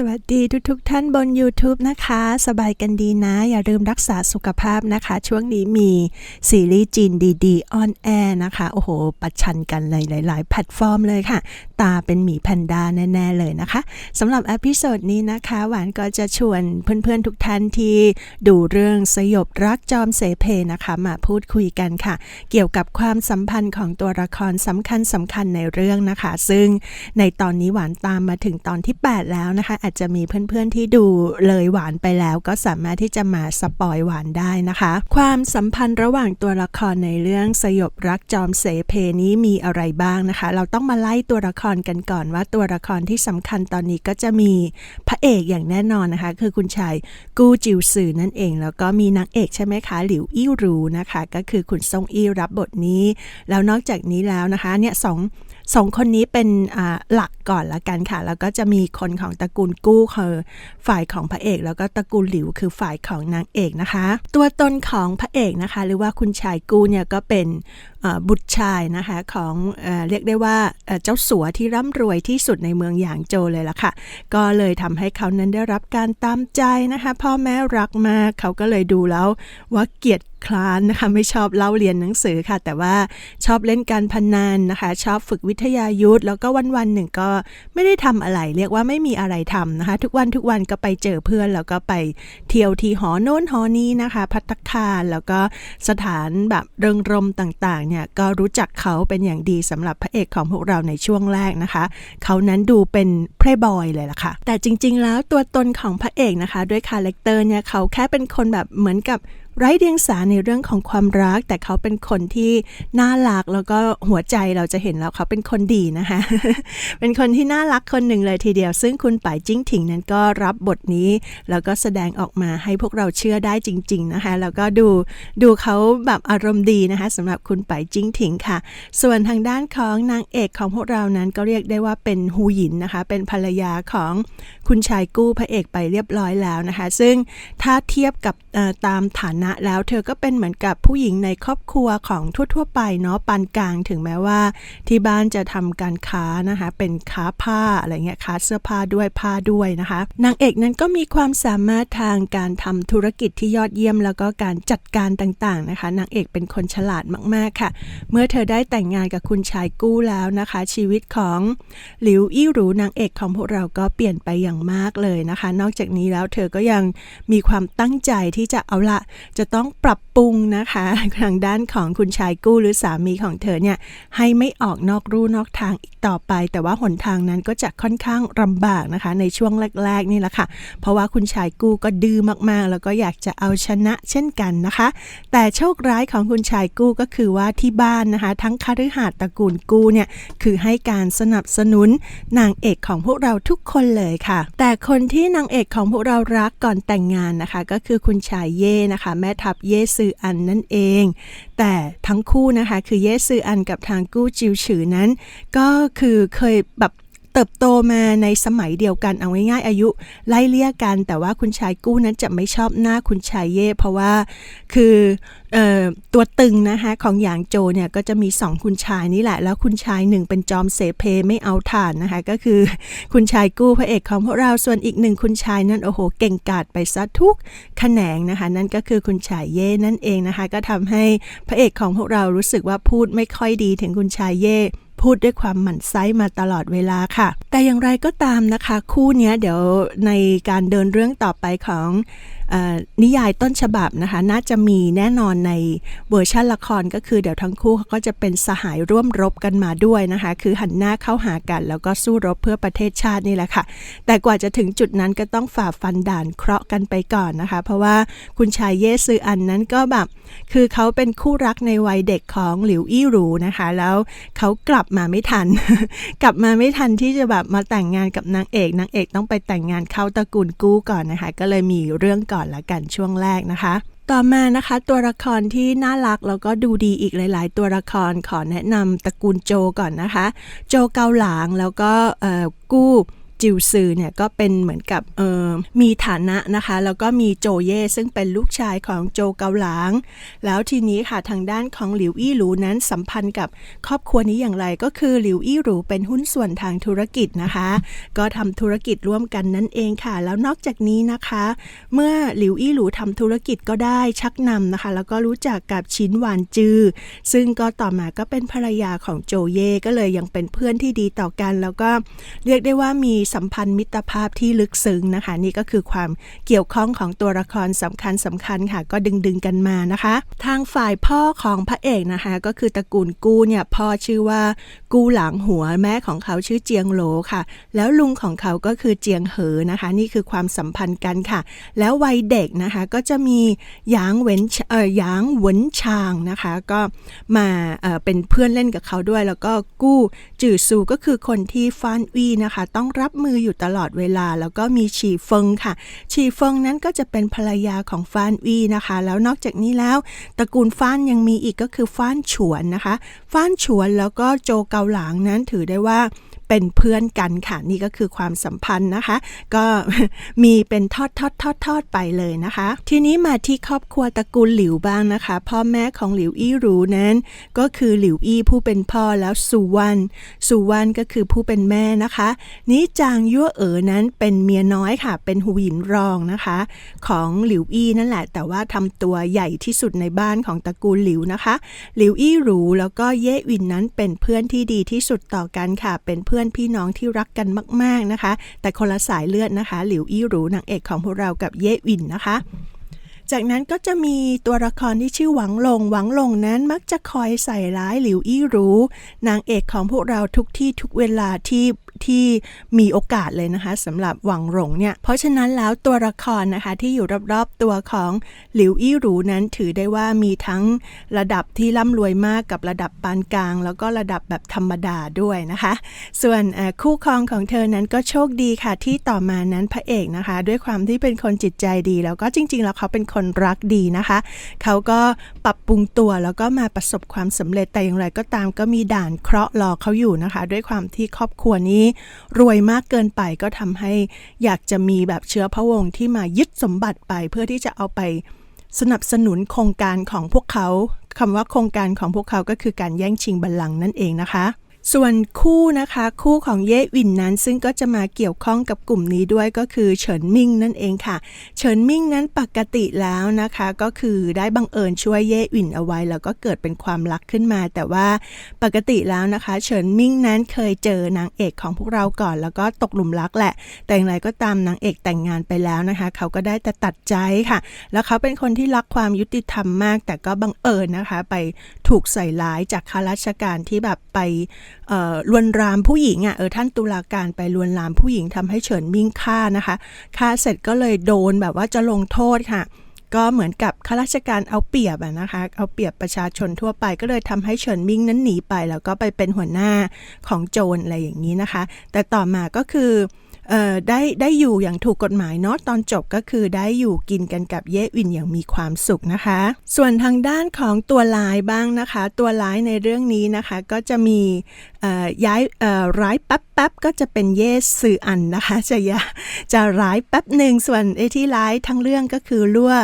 สวัสดีทุกๆทท่านบน YouTube นะคะ สบายกันดีนะ อย่าลืมรักษาสุขภาพนะคะ ช่วงนี้มีซีรีส์จีนดีๆออนแอร์นะคะ โอ้โห ประชันกันเลยหลาย ๆ แพลตฟอร์มเลยค่ะ ตาเป็นหมีแพนด้าแน่ ๆ เลยนะคะสำหรับอพิโซดนี้นะคะ หวานก็จะชวนเพื่อน ๆ ทุกท่านที่ดูเรื่องสยบรักจอมเสเพนะคะ มาพูดคุยกันค่ะ เกี่ยวกับความสัมพันธ์ของตัวละครสำคัญสำคัญในเรื่องนะคะ ซึ่งในตอนนี้หวานตามมาถึงตอนที่ 8 แล้วนะคะอาจจะมีเพื่อนๆที่ดูเลยหวานไปแล้ว ก็สามารถที่จะมาสปอยหวานได้นะคะ ความสัมพันธ์ระหว่างตัวละครในเรื่องสยบรักจอมเสเพนี้มีอะไรบ้างนะคะ เราต้องมาไล่ตัวละครกันก่อนว่าตัวละครที่สำคัญตอนนี้ก็จะมีพระเอกอย่างแน่นอนนะคะ คือคุณชายกู้จิวซือนั่นเอง แล้วก็มีนางเอกใช่ไหมคะ หลิวอี้รูนะคะ ก็คือคุณซงอี้รับบทนี้ แล้วนอกจากนี้แล้วนะคะเนี่ยสอง สองคนนี้เป็นหลักก่อนละกันค่ะ แล้วก็จะมีคนของตระกูลกู้คือฝ่ายของพระเอก แล้วก็ตระกูลหลิวคือฝ่ายของนางเอกนะคะ ตัวตนของพระเอกนะคะ หรือว่าคุณชายกู้เนี่ยก็เป็นบุตรชายนะคะของเอเรียกได้ว่าเจ้าสัวที่ร่ำรวยที่สุดในเมืองหยางโจเลยล่ะค่ะ ก็เลยทำให้เขานั้นได้รับการตามใจนะคะพ่อแม่รักมากเขาก็เลยดูแล้วว่าเกียรติคลานนะคะไม่ชอบเล่าเรียนหนังสือค่ะ แต่ว่าชอบเล่นการพนันนะคะ ชอบฝึกวิทยายุทธแล้วก็วันวันหนึ่งก็ไม่ได้ทำอะไร เรียกว่าไม่มีอะไรทำนะคะ ทุกวันทุกวันก็ไปเจอเพื่อน แล้วก็ไปเที่ยวที่หอโน้นหอนี้นะคะ พัตคารแล้วก็สถานแบบเริงรมต่างๆเนี่ยก็รู้จักเขาเป็นอย่างดีสำหรับพระเอกของพวกเราในช่วงแรกนะคะ เขานั้นดูเป็นเพลย์บอยเลยล่ะค่ะ แต่จริง ๆ แล้วตัวตนของพระเอกนะคะ ด้วยคาแรคเตอร์เนี่ยเขาแค่เป็นคนแบบเหมือนกับ ไร้เดียงสาในเรื่องของความรัก แต่เขาเป็นคนที่น่ารักแล้วก็หัวใจเราจะเห็นแล้วเขาเป็นคนดีนะคะ เป็นคนที่น่ารักคนหนึ่งเลยทีเดียว ซึ่งคุณป่ายจิ้งถิงนั้นก็รับบทนี้ แล้วก็แสดงออกมาให้พวกเราเชื่อได้จริง ๆนะคะ แล้วก็ดูดูเขาแบบอารมณ์ดีนะคะสำหรับคุณป่ายจิ้งถิงค่ะ ส่วนทางด้านของนางเอกของพวกเรานั้นก็เรียกได้ว่าเป็นฮูหยินนะคะ เป็นภรรยาของคุณชายกู้พระเอกไปเรียบร้อยแล้วนะคะ ซึ่งถ้าเทียบกับตามฐานะแล้วเธอก็เป็นเหมือนกับผู้หญิงในครอบครัวของทั่ว ๆ ไปเนาะปานกลางถึงแม้ว่า ที่บ้านจะทำการค้านะคะเป็นค้าผ้าอะไรเงี้ยค้าเสื้อผ้าด้วยผ้าด้วยนะคะนางเอกนั้นก็มีความสามารถทางการทำธุรกิจที่ยอดเยี่ยม แล้วก็การจัดการต่างๆนะคะนางเอกเป็นคนฉลาดมากๆค่ะ เมื่อเธอได้แต่งงานกับคุณชายกู้แล้วนะคะ ชีวิตของหลิวอี้หรูนางเอกของพวกเราก็เปลี่ยนไปอย่างมากเลยนะคะ นอกจากนี้แล้วเธอก็ยังมีความตั้งใจที่จะเอาละจะต้องปรับปรุงนะคะทางด้านของคุณชายกู้หรือสามีของเธอเนี่ยให้ไม่ออกนอกรูนอกทางอีกต่อไป แต่ว่าหนทางนั้นก็จะค่อนข้างลำบากนะคะ ในช่วงแรกๆนี่แหละค่ะ เพราะว่าคุณชายกู้ก็ดื้อมากๆ แล้วก็อยากจะเอาชนะเช่นกันนะคะ แต่โชคร้ายของคุณชายกู้ก็คือว่าที่บ้านนะคะ ทั้งคฤหาสน์ตระกูลกู้เนี่ยคือให้การสนับสนุนนางเอกของพวกเราทุกคนเลยค่ะ แต่คนที่นางเอกของพวกเรารักก่อนแต่งงานนะคะ ก็คือคุณชายเย่นะคะแม่ทัพเยซืออันนั่นเอง แต่ทั้งคู่นะคะคือเยซืออันกับทางกู้จิวฉือนั้น ก็คือเคยแบบ เติบโตมาในสมัยเดียวกันเอาง่ายๆอายุไล่เลี่ยกัน แต่ว่าคุณชายกู้นั้นจะไม่ชอบหน้าคุณชายเย่เพราะว่าคือตัวตึงนะคะของหยางโจเนี่ยก็จะมีสองคุณชายนี่แหละ แล้วคุณชายหนึ่งเป็นจอมเสเพไม่เอาฐานนะคะก็คือคุณชายกู้พระเอกของพวกเราส่วนอีกหนึ่งคุณชายนั่นโอ้โหเก่งกาจไปซะทุกแขนงนะคะนั่นก็คือคุณชายเย่นั่นเองนะคะก็ทำให้พระเอกของพวกเรารู้สึกว่าพูดไม่ค่อยดีถึงคุณชายเย่ พูดด้วยความหมั่นไส้มาตลอดเวลาค่ะ แต่อย่างไรก็ตามนะคะ คู่นี้เดี๋ยวในการเดินเรื่องต่อไปของ นิยายต้นฉบับนะคะน่าจะมีแน่นอนในเวอร์ชันละครก็คือเดี๋ยวทั้งคู่เขาก็จะเป็นสหายร่วมรบกันมาด้วยนะคะ คือหันหน้าเข้าหากัน แล้วก็สู้รบเพื่อประเทศชาตินี่แหละค่ะ แต่กว่าจะถึงจุดนั้นก็ต้องฝ่าฟันด่านเคราะห์กันไปก่อนนะคะ เพราะว่าคุณชายเยซืออันนั้นก็แบบคือเขาเป็นคู่รักในวัยเด็กของหลิวอี้หรูนะคะ แล้วเขากลับมาไม่ทัน กลับมาไม่ทันที่จะแบบมาแต่งงานกับนางเอกนางเอกต้องไปแต่งงานเข้าตระกูลกู้ก่อนนะคะ ก็เลยมีเรื่องก่อนก่อนละกันช่วงแรกนะคะ ต่อมานะคะ ตัวละครที่น่ารักแล้วก็ดูดีอีกหลาย ๆ ตัวละครขอแนะนำตระกูลโจก่อนนะคะ โจเกาหลางแล้วก็กู้ จิวซือเนี่ยก็เป็นเหมือนกับเออมีฐานะนะคะ แล้วก็มีโจเย่ซึ่งเป็นลูกชายของโจเกาหลาง แล้วทีนี้ค่ะทางด้านของหลิวอี้หลูนั้นสัมพันธ์กับครอบครัวนี้อย่างไรก็คือหลิวอี้หลูเป็นหุ้นส่วนทางธุรกิจนะคะ ก็ทำธุรกิจร่วมกันนั่นเองค่ะ แล้วนอกจากนี้นะคะ เมื่อหลิวอี้หลูทำธุรกิจก็ได้ชักนำนะคะ แล้วก็รู้จักกับชินหวานจือ ซึ่งก็ต่อมาก็เป็นภรรยาของโจเย่ก็เลยยังเป็นเพื่อนที่ดีต่อกัน แล้วก็เรียกได้ว่ามีสัมพันธ์มิตรภาพที่ลึกซึ้งนะคะ นี่ก็คือความเกี่ยวข้องของตัวละครสำคัญสำคัญค่ะ ก็ดึงดึงกันมานะคะ ทางฝ่ายพ่อของพระเอกนะคะ ก็คือตระกูลกู้เนี่ยพ่อชื่อว่ากู้หลังหัวแม่ของเขาชื่อเจียงโหลค่ะ แล้วลุงของเขาก็คือเจียงเหอนะคะ นี่คือความสัมพันธ์กันค่ะ แล้ววัยเด็กนะคะก็จะมีหยางเวนเอ่อหยางหวนชางนะคะ ก็มาเอ่อเป็นเพื่อนเล่นกับเขาด้วย แล้วก็กู้จื่อซูก็คือคนที่ฟานวีนะคะ ต้องรับมืออยู่ตลอดเวลา แล้วก็มีฉีเฟิงค่ะ ฉีเฟิงนั้นก็จะเป็นภรรยาของฟานวีนะคะ แล้วนอกจากนี้แล้วตระกูลฟานยังมีอีกก็คือฟานฉวนนะคะฟานฉวนแล้วก็โจกเกาหลางนั้นถือได้ว่า เป็นเพื่อนกันค่ะ นี่ก็คือความสัมพันธ์นะคะ ก็มีเป็นทอดทอดทอดทอดไปเลยนะคะ ทีนี้มาที่ครอบครัวตระกูลหลิวบ้างนะคะ พ่อแม่ของหลิวอี้หรูนั้น ก็คือหลิวอี้ผู้เป็นพ่อแล้วสุวรรณสุวรรณก็คือผู้เป็นแม่นะคะ นี้จางยั่วเอ๋อนั้นเป็นเมียน้อยค่ะ เป็นหูหยินรองนะคะ ของหลิวอี้นั่นแหละ แต่ว่าทำตัวใหญ่ที่สุดในบ้านของตระกูลหลิวนะคะ หลิวอี้หรูแล้วก็เย่วินนั้นเป็นเพื่อนที่ดีที่สุดต่อกันค่ะเป็นเพื่อนพี่น้องที่รักกันมาก ๆนะคะ แต่คนละสายเลือดนะคะ หลิวอี้หรูนางเอกของพวกเรากับเย่วินนะคะจากนั้นก็จะมีตัวละครที่ชื่อหวังลง หวังลงนั้นมักจะคอยใส่ร้ายหลิวอี้รูนางเอกของพวกเราทุกที่ทุกเวลาที่ ที่มีโอกาสเลยนะคะสำหรับหวังหลงเนี่ย เพราะฉะนั้นแล้วตัวละครนะคะที่อยู่รอบๆตัวของหลิวอี้หรูนั้นถือได้ว่ามีทั้งระดับที่ร่ำรวยมากกับระดับปานกลาง แล้วก็ระดับแบบธรรมดาด้วยนะคะ ส่วนคู่ครองของเธอนั้นก็โชคดีค่ะที่ต่อมานั้นพระเอกนะคะ ด้วยความที่เป็นคนจิตใจดี แล้วก็จริง ๆ แล้วเขาเป็นคนรักดีนะคะ เขาก็ปรับปรุงตัวแล้วก็มาประสบความสำเร็จแต่อย่างไรก็ตามก็มีด่านเคราะห์รอเขาอยู่นะคะ ด้วยความที่ครอบครัวนี้รวยมากเกินไปก็ทำให้อยากจะมีแบบเชื้อพระวงศ์ที่มายึดสมบัติไป เพื่อที่จะเอาไปสนับสนุนโครงการของพวกเขาคำว่าโครงการของพวกเขาก็คือการแย่งชิงบัลลังก์นั่นเองนะคะ ส่วนคู่นะคะ คู่ของเย่วินนั้น ซึ่งก็จะมาเกี่ยวข้องกับกลุ่มนี้ด้วยก็คือเฉินมิงนั่นเองค่ะ เฉินมิงนั้นปกติแล้วนะคะ ก็คือได้บังเอิญช่วยเย่วินเอาไว้ แล้วก็เกิดเป็นความรักขึ้นมา แต่ว่าปกติแล้วนะคะ เฉินมิงนั้นเคยเจอนางเอกของพวกเราก่อน แล้วก็ตกหลุมรักแหละ แต่อย่างไรก็ตามนางเอกแต่งงานไปแล้วนะคะ เขาก็ได้แต่ตัดใจค่ะ แล้วเขาเป็นคนที่รักความยุติธรรมมาก แต่ก็บังเอิญนะคะ ไปถูกใส่ร้ายจากข้าราชการที่แบบไป ลวนลามผู้หญิงอะเออท่านตุลาการไปลวนลามผู้หญิงทำให้เฉินมิ่งฆ่านะคะฆ่าเสร็จก็เลยโดนแบบว่าจะลงโทษค่ะ ก็เหมือนกับข้าราชการเอาเปรียบอะนะคะ เอาเปรียบประชาชนทั่วไป ก็เลยทำให้เฉินมิ่งนั้นหนีไป แล้วก็ไปเป็นหัวหน้าของโจรอะไรอย่างนี้นะคะ แต่ต่อมาก็คือได้ได้อยู่อย่างถูกกฎหมายเนาะตอนจบก็คือได้อยู่กินกันกับเย่วินอย่างมีความสุขนะคะ ส่วนทางด้านของตัวร้ายบ้างนะคะ ตัวร้ายในเรื่องนี้นะคะก็จะมีย้ายร้ายแป๊บแป๊บก็จะเป็นเย่สื่ออันนะคะ จะยาจะร้ายแป๊บหนึ่งส่วนไอ้ที่ร้ายทั้งเรื่องก็คือลั่ว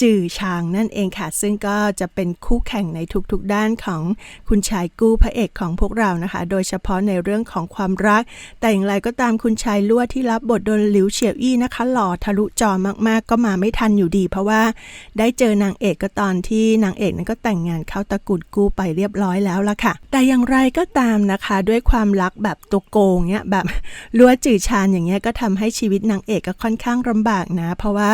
จื่อชางนั่นเองค่ะ ซึ่งก็จะเป็นคู่แข่งในทุกๆด้านของคุณชายกู้พระเอกของพวกเรานะคะ โดยเฉพาะในเรื่องของความรัก แต่อย่างไรก็ตามคุณชายลั่วที่รับบทโดนหลิวเฉียวอี้นะคะ หล่อทะลุจอมากๆ ก็มาไม่ทันอยู่ดี เพราะว่าได้เจอนางเอกก็ตอนที่นางเอกนั้นก็แต่งงานเข้าตระกูลกู้ไปเรียบร้อยแล้วละค่ะ แต่อย่างไรก็ตามนะคะ ด้วยความรักแบบตัวโกงเนี้ยแบบลัวจืดชานอย่างเงี้ยก็ทำให้ชีวิตนางเอกก็ค่อนข้างลำบากนะ เพราะว่า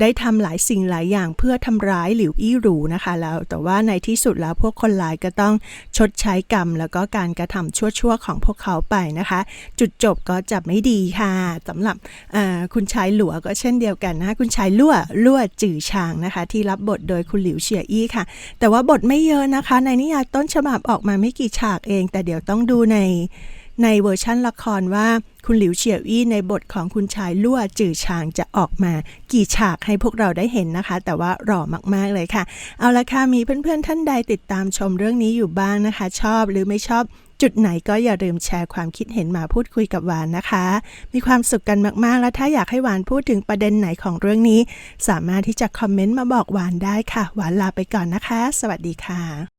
ได้ทำหลายสิ่งหลายอย่างเพื่อทำร้ายหลิวอี้หรูนะคะแล้วแต่ว่าในที่สุดแล้วพวกคนร้ายก็ต้องชดใช้กรรม แล้วก็การกระทำชั่วๆของพวกเขาไปนะคะ จุดจบก็จะไม่ดีค่ะสำหรับคุณชายหลัวก็เช่นเดียวกันนะคะคุณชายลั่วลั่วจื่อชางนะคะ ที่รับบทโดยคุณหลิวเฉียอี้ค่ะ แต่ว่าบทไม่เยอะนะคะ ในนิยายต้นฉบับออกมาไม่กี่ฉากเอง แต่เดี๋ยวต้องดูในในเวอร์ชั่นละครว่าคุณหลิวเฉียวอี้ในบทของคุณชายลั่วจื่อชางจะออกมากี่ฉากให้พวกเราได้เห็นนะคะ แต่ว่ารอมากๆเลยค่ะ เอาละค่ะมีเพื่อนๆท่านใดติดตามชมเรื่องนี้อยู่บ้างนะคะ ชอบหรือไม่ชอบจุดไหนก็อย่าลืมแชร์ความคิดเห็นมาพูดคุยกับหวานนะคะ มีความสุขกันมากๆ แล้วถ้าอยากให้หวานพูดถึงประเด็นไหนของเรื่องนี้ สามารถที่จะคอมเมนต์มาบอกหวานได้ค่ะ หวานลาไปก่อนนะคะ สวัสดีค่ะ